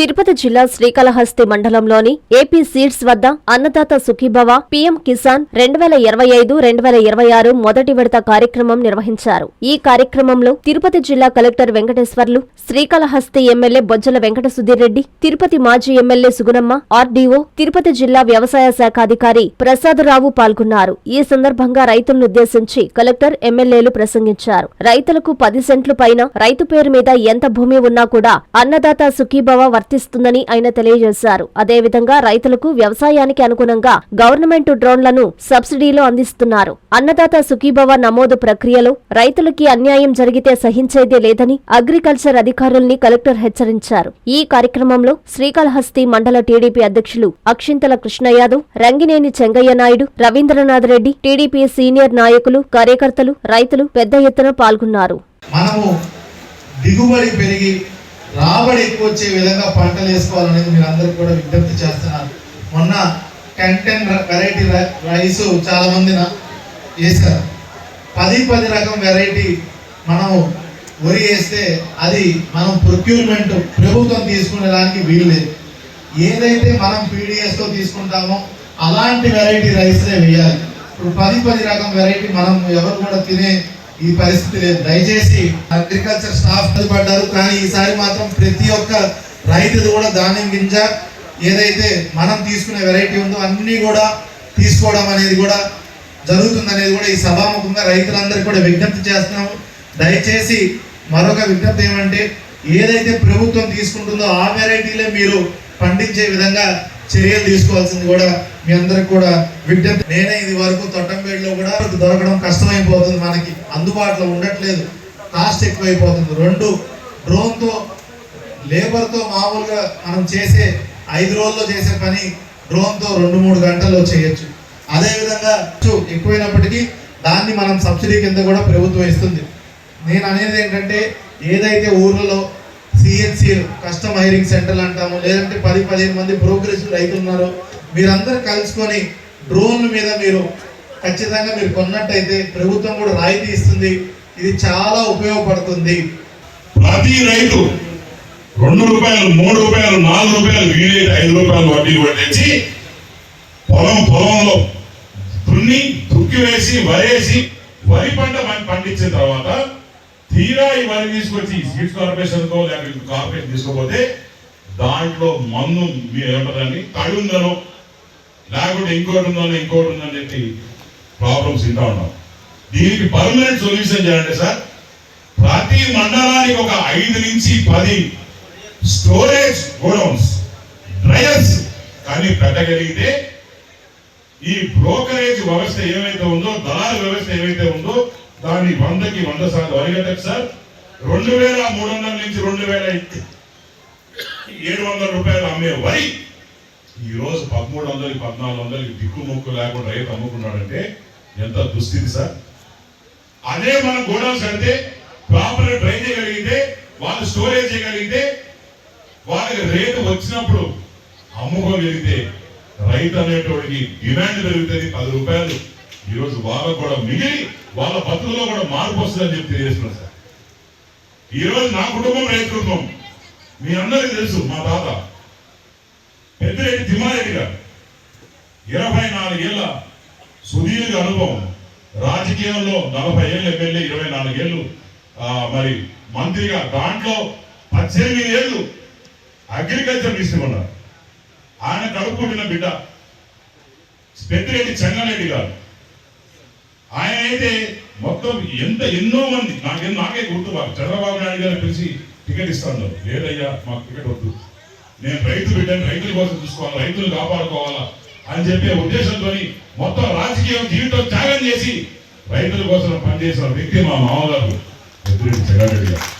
తిరుపతి జిల్లా శ్రీకాళహస్తి మండలంలోని AP seeds వద్ద అన్నదాత సుఖీభవ పీఎం కిసాన్ రెండు వేల ఇరవై ఐదు రెండు వేల ఇరవై ఆరు మొదటి విడత కార్యక్రమం నిర్వహించారు. ఈ కార్యక్రమంలో తిరుపతి జిల్లా కలెక్టర్ వెంకటేశ్వర్లు శ్రీకాళహస్తి ఎమ్మెల్యే బొజ్జల వెంకట సుధీర్ రెడ్డి తిరుపతి మాజీ ఎమ్మెల్యే సుగుణమ్మ ఆర్డీఓ తిరుపతి జిల్లా వ్యవసాయ శాఖ అధికారి ప్రసాదరావు పాల్గొన్నారు. ఈ సందర్భంగా రైతులను ఉద్దేశించి కలెక్టర్ ఎమ్మెల్యేలు ప్రసంగించారు. రైతులకు పది సెంట్లు పైన రైతు పేరు మీద ఎంత భూమి ఉన్నా కూడా అన్నదాత సుఖీభవ వర్తిస్తుందని ఆయన తెలియజేశారు. అదేవిధంగా రైతులకు వ్యవసాయానికి అనుగుణంగా గవర్నమెంట్ డ్రోన్లను సబ్సిడీలో అందిస్తున్నారు. అన్నదాత సుఖీభవ నమోదు ప్రక్రియలో రైతులకి అన్యాయం జరిగితే సహించేదే లేదని అగ్రికల్చర్ అధికారుల్ని కలెక్టర్ హెచ్చరించారు. ఈ కార్యక్రమంలో శ్రీకాళహస్తి మండల టీడీపీ అధ్యక్షులు అక్షింతల కృష్ణయాదవ్ రంగినేని చెంగయ్య నాయుడు రవీంద్రనాథ్ రెడ్డి టీడీపీ సీనియర్ నాయకులు కార్యకర్తలు రైతులు పెద్ద ఎత్తున పాల్గొన్నారు. మనము దిగుబడి పెరిగి రాబడి ఎక్కువ వచ్చే విధంగా పంటలు వేసుకోవాలనేది మీరు అందరికి కూడా విజ్ఞప్తి చేస్తున్నారు. మొన్న కంటెన్ వెరైటీ రైస్ చాలా మంది వేశారు. పది పది రకం వెరైటీ మనము వరి వేస్తే అది మనం ప్రొక్యూర్మెంట్ ప్రభుత్వం తీసుకునే దానికి వీలు లేదు. ఏదైతే మనం పీడిఎస్తో తీసుకుంటామో అలాంటి వెరైటీ రైస్నే వేయాలి. ఇప్పుడు పది పది రకం వెరైటీ మనం ఎవరు కూడా తినే ఈ పరిస్థితి లేదు దయచేసి అగ్రికల్చర్ స్టాఫ్ పడ్డారు కానీ ఈసారి మాత్రం ప్రతి ఒక్క రైతుది కూడా ధాన్యం గింజ ఏదైతే మనం తీసుకునే వెరైటీ ఉందో అన్నీ కూడా తీసుకోవడం అనేది కూడా జరుగుతుంది అనేది కూడా ఈ సభాముఖంగా రైతులందరికీ కూడా విజ్ఞప్తి చేస్తున్నాము దయచేసి మరొక విజ్ఞప్తి ఏమంటే ఏదైతే ప్రభుత్వం తీసుకుంటుందో ఆ వెరైటీలే మీరు పండించే విధంగా చర్యలు తీసుకోవాల్సింది కూడా మీ అందరికి కూడా విజ్ఞప్తి. నేనే ఇది వరకు తొట్టంపేటలో కూడా దొరకడం కష్టమైపోతుంది మనకి. అందుబాటులో ఉండట్లేదు. కాస్ట్ ఎక్కువైపోతుంది. రెండు డ్రోన్తో లేబర్తో మామూలుగా మనం చేసే ఐదు రోజుల్లో చేసే పని డ్రోన్తో రెండు మూడు గంటల్లో చేయొచ్చు. అదేవిధంగా ఎక్కువైనప్పటికీ దాన్ని మనం సబ్సిడీ కింద కూడా ప్రభుత్వం ఇస్తుంది. నేను అనేది ఏంటంటే ఏదైతే ఊర్లలో సిహెచ్సిలు కస్టమ్ హైరింగ్ సెంటర్లు అంటాము. లేదంటే పది పదిహేను మంది బ్రోకరేజ్ రైతులు ఉన్నారు మీరందరూ కలుసుకొని డ్రోన్ల మీద మీరు ఖచ్చితంగా మీరు కొన్నట్టయితే ప్రభుత్వం కూడా రాయితీ ఇస్తుంది. ఇది చాలా ఉపయోగపడుతుంది. ప్రతి రైతు రెండు రూపాయలు మూడు రూపాయలు నాలుగు రూపాయలు వీలైతే ఐదు రూపాయలు వడ్డీ కూడా తెచ్చి పొలం పొలంలో దున్ని దుక్కి వేసి వరేసి వరి పంట పండించిన తర్వాత తీరా ఈ తీసుకొచ్చి స్వీట్స్ కార్పొరేషన్ కో లేకపోతే కార్పొరేషన్ తీసుకోపోతే దాంట్లో మందు మీరు ఏమంటారని కడి ఉందనో లేకుంటే ఇంకోటి ఉందనో ఇంకోటి ఉందని చెప్పి ప్రాబ్లమ్స్ వింటా ఉన్నాం. దీనికి పర్మనెంట్ సొల్యూషన్ చేయండి సార్ ప్రతి మండలానికి ఒక ఐదు నుంచి పది స్టోరేజ్ గోడౌన్స్ డ్రయర్స్ కానీ పెట్టగలిగితే ఈ బ్రోకరేజ్ వ్యవస్థ ఏమైతే ఉందో దళాల వ్యవస్థ ఏమైతే ఉందో దాన్ని వందకి వంద శాతం అరిగట్టకు సార్. రెండు వేల మూడు వందల నుంచి రెండు వేల ఏడు వందల రూపాయలు అమ్మే వరి. ఈరోజు పదమూడు వందలకి పద్నాలుగు వందలకి దిక్కు ముక్కు లేకుండా రైతు అమ్ముకున్నాడంటే ఎంత దుస్థితి సార్. అదే మనం గోడౌన్స్ అంటే ప్రాపర్ డ్రై చేయగలిగితే వాళ్ళు స్టోరేజ్ చేయగలిగితే వాళ్ళకి రేటు వచ్చినప్పుడు అమ్ముకోగలిగితే రైతు అనేటోడికి డిమాండ్ పెరుగుతుంది పది రూపాయలు. ఈరోజు వాళ్ళకు కూడా మిగిలి వాళ్ళ బతుకులో కూడా మార్పు వస్తుందని చెప్పి తెలియజేస్తున్నాను సార్. ఈరోజు నా కుటుంబం రైతు కుటుంబం మీ అందరికీ తెలుసు మా తాత పెద్దిరెడ్డి తిమ్మారెడ్డి గారు ఇరవై నాలుగేళ్ళ సుదీర్ఘ అనుభవం. రాజకీయంలో నలభై ఏళ్ళు ఎమ్మెల్యే ఇరవై నాలుగేళ్ళు ఆ, మరి మంత్రిగా దాంట్లో పద్దెనిమిది ఏళ్ళు అగ్రికల్చర్ మినిస్టర్ ఉన్నారు. ఆయన కడుపుకుంటున్న బిడ్డ పెద్దిరెడ్డి చెంగారెడ్డి గారు. ఆయన అయితే మొత్తం ఎంత ఎన్నో మంది నాకేం నాకే గుర్తు బాగా చంద్రబాబు నాయుడు గారు పిలిచి టికెట్ ఇస్తాను. లేదయ్యా మాకు టికెట్ వద్దు. నేను రైతు బిడ్డను రైతుల కోసం చూసుకోవాలి రైతులు కాపాడుకోవాలా అని చెప్పే ఉద్దేశంతో మొత్తం రాజకీయం జీవితం త్యాగం చేసి రైతుల కోసం పనిచేసిన వ్యక్తి మా మామగారు పెద్దిరెడ్డి గారు.